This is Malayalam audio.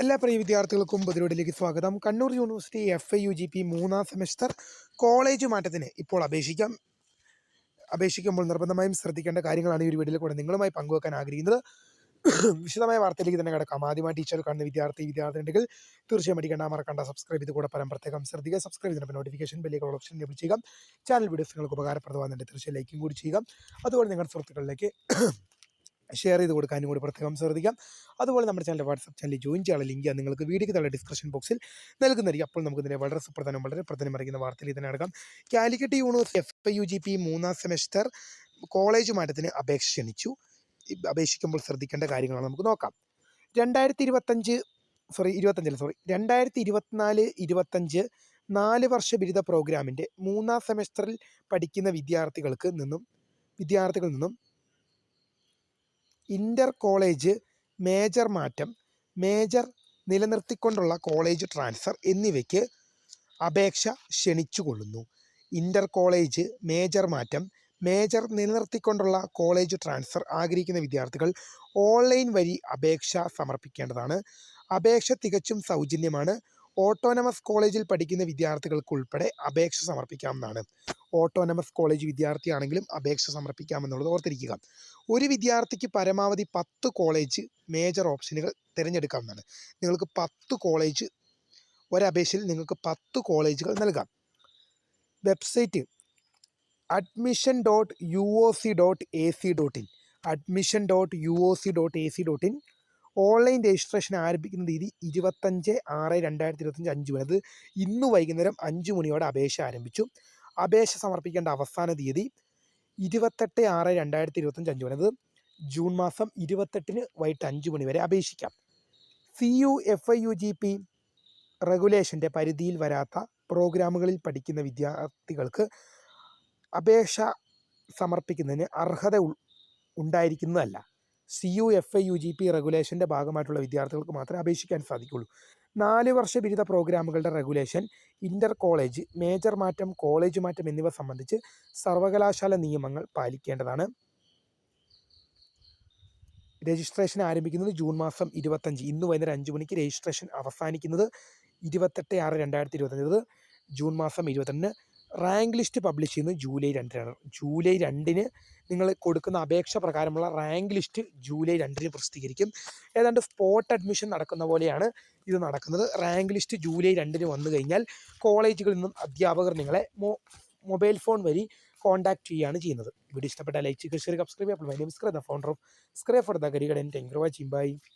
എല്ലാ പ്രിയ വിദ്യാർത്ഥികൾക്കും പുതിരോടിലേക്ക് സ്വാഗതം. Kannur university F Y U G P മൂന്നാം സെമസ്റ്റർ കോളേജ് മാറ്റത്തിന് ഇപ്പോൾ അപേക്ഷിക്കാം. അപേക്ഷിക്കുമ്പോൾ നിർബന്ധമായും ശ്രദ്ധിക്കേണ്ട കാര്യങ്ങളാണ് ഈ ഒരു വീഡിയോയിൽ കൂടെ നിങ്ങളുമായി പങ്കുവെക്കാൻ ആഗ്രഹിക്കുന്നത്. വിശദമായ വാർത്തയിലേക്ക് തന്നെ കിടക്കാം. ആദ്യമായി ടീച്ചർ കാണുന്ന വിദ്യാർത്ഥി വിദ്യാർത്ഥി വിദ്യാർത്ഥിനികൾ തീർച്ചയായും അടിക്കേണ്ട മറക്കണ്ട സബ്സ്ക്രൈബ് ചെയ്ത് കൂടെ പരം പ്രത്യേകം ശ്രദ്ധിക്കുക. സബ്സ്ക്രൈബ് ചെയ്തിട്ട് നോട്ടിഫിക്കേഷൻ ബെല്ലേക്ക് ഓപ്ഷൻ ലഭിച്ചു ചെയ്യുക. ചാനൽ വീഡിയോസ് നിങ്ങൾക്ക് ഉപകാരപ്രദമാകുന്നുണ്ട്. തീർച്ചയായും ലൈക്കും കൂടി ചെയ്യുക. അതുപോലെ നിങ്ങളുടെ സുഹൃത്തുക്കളിലേക്ക് ഷെയർ ചെയ്ത് കൊടുക്കാനും കൂടി പ്രത്യേകം ശ്രദ്ധിക്കാം. അതുപോലെ നമ്മുടെ ചാനൽ വാട്സപ്പ് ചാനലിൽ ജോയിൻ ചെയ്യാനുള്ള ലിങ്ക് നിങ്ങൾക്ക് വീഡിയോക്ക് തള്ള ഡിസ്ക്രിപ്ഷൻ ബോക്സിൽ നൽകുന്നതായിരിക്കും. അപ്പോൾ നമുക്ക് ഇതിനെ വളരെ സുപ്രധാനം വളരെ പ്രധാനം അറിയിക്കുന്ന വാർത്തയിൽ തന്നെ അടക്കാം. Calicut university F Y U G P semester college മാറ്റത്തിന് അപേക്ഷ ക്ഷണിച്ചു. അപേക്ഷിക്കുമ്പോൾ ശ്രദ്ധിക്കേണ്ട കാര്യങ്ങളാണ് നമുക്ക് നോക്കാം. രണ്ടായിരത്തി ഇരുപത്തഞ്ച് സോറി ഇരുപത്തഞ്ചല്ല സോറി രണ്ടായിരത്തി ഇരുപത്തിനാല് ഇരുപത്തഞ്ച് നാല് വർഷ ബിരുദ പ്രോഗ്രാമിന്റെ മൂന്നാം സെമസ്റ്ററിൽ പഠിക്കുന്ന വിദ്യാർത്ഥികൾക്ക് നിന്നും വിദ്യാർത്ഥികളിൽ നിന്നും ഇന്റർ കോളേജ് മേജർ മാറ്റം മേജർ നിലനിർത്തിക്കൊണ്ടുള്ള കോളേജ് ട്രാൻസ്ഫർ എന്നിവയ്ക്ക് അപേക്ഷ ക്ഷണിച്ചുകൊള്ളുന്നു. ഇന്റർ കോളേജ് മേജർ മാറ്റം മേജർ നിലനിർത്തിക്കൊണ്ടുള്ള കോളേജ് ട്രാൻസ്ഫർ ആഗ്രഹിക്കുന്ന വിദ്യാർത്ഥികൾ ഓൺലൈൻ വഴി അപേക്ഷ സമർപ്പിക്കേണ്ടതാണ്. അപേക്ഷ തികച്ചും സൗജന്യമാണ്. ഓട്ടോണമസ് കോളേജിൽ പഠിക്കുന്ന വിദ്യാർത്ഥികൾക്ക് ഉൾപ്പെടെ അപേക്ഷ സമർപ്പിക്കാമെന്നാണ് ഓട്ടോണമസ് കോളേജ് വിദ്യാർത്ഥിയാണെങ്കിലും അപേക്ഷ സമർപ്പിക്കാമെന്നുള്ളത് ഓർത്തിരിക്കുക. ഒരു വിദ്യാർത്ഥിക്ക് പരമാവധി പത്ത് കോളേജ് മേജർ ഓപ്ഷനുകൾ തിരഞ്ഞെടുക്കാവുന്നതാണ്. നിങ്ങൾക്ക് പത്ത് കോളേജ് ഒരപേക്ഷയിൽ നിങ്ങൾക്ക് പത്ത് കോളേജുകൾ നൽകാം. Website admission dot U O C dot A C dot in admission dot U O C dot A C dot in online registration ആരംഭിക്കുന്ന തീയതി ഇരുപത്തഞ്ച് ആറ് രണ്ടായിരത്തി ഇരുപത്തഞ്ച് അഞ്ച് മണി അത് ഇന്ന് വൈകുന്നേരം അഞ്ച് മണിയോടെ അപേക്ഷ ആരംഭിച്ചു. അപേക്ഷ സമർപ്പിക്കേണ്ട അവസാന തീയതി ഇരുപത്തെട്ട് ആറ് രണ്ടായിരത്തി ഇരുപത്തഞ്ച് അഞ്ച് മണി അത് ജൂൺ മാസം ഇരുപത്തെട്ടിന് വൈകിട്ട് അഞ്ച് മണി വരെ അപേക്ഷിക്കാം. C U F Y U G P റെഗുലേഷന്റെ പരിധിയിൽ വരാത്ത പ്രോഗ്രാമുകളിൽ പഠിക്കുന്ന വിദ്യാർത്ഥികൾക്ക് അപേക്ഷ സമർപ്പിക്കുന്നതിന് അർഹത ഉണ്ടായിരിക്കുന്നതല്ല. C U F Y U G P റെഗുലേഷന്റെ ഭാഗമായിട്ടുള്ള വിദ്യാർത്ഥികൾക്ക് മാത്രമേ അപേക്ഷിക്കാൻ സാധിക്കുള്ളൂ. നാല് വർഷ ബിരുദ പ്രോഗ്രാമുകളുടെ റെഗുലേഷൻ ഇന്റർ കോളേജ് മേജർ മാറ്റം കോളേജ് മാറ്റം എന്നിവ സംബന്ധിച്ച് സർവകലാശാല നിയമങ്ങൾ പാലിക്കേണ്ടതാണ്. രജിസ്ട്രേഷൻ ആരംഭിക്കുന്നത് ജൂൺ മാസം ഇരുപത്തഞ്ച്. ഇന്ന് വൈകുന്നേരം അഞ്ച് മണിക്ക് രജിസ്ട്രേഷൻ അവസാനിക്കുന്നത് ഇരുപത്തെട്ട് ആറ് രണ്ടായിരത്തി ഇരുപത്തഞ്ച് ജൂൺ മാസം ഇരുപത്തിരണ്ടിന് റാങ്ക് ലിസ്റ്റ് പബ്ലിഷ് ചെയ്യുന്നത് ജൂലൈ രണ്ടിനാണ്. ജൂലൈ രണ്ടിന് നിങ്ങൾ കൊടുക്കുന്ന അപേക്ഷ പ്രകാരമുള്ള റാങ്ക് ലിസ്റ്റ് ജൂലൈ രണ്ടിന് പ്രസിദ്ധീകരിക്കും. ഏതാണ്ട് സ്പോട്ട് അഡ്മിഷൻ നടക്കുന്ന പോലെയാണ് ഇത് നടക്കുന്നത്. റാങ്ക് ലിസ്റ്റ് ജൂലൈ രണ്ടിന് വന്നു കഴിഞ്ഞാൽ കോളേജുകളിൽ നിന്നും അധ്യാപകർ നിങ്ങളെ മൊബൈൽ ഫോൺ വഴി കോൺടാക്ട് ചെയ്യുകയാണ് ചെയ്യുന്നത്. വീഡിയോ ഇഷ്ടപ്പെട്ട ലൈക്ക് ചെയ്യുക സബ്സ്ക്രൈബ് ചെയ്യാം my name the founder of for the കരികടൻ ടെങ്കർ വാച്ചിങ് ബൈ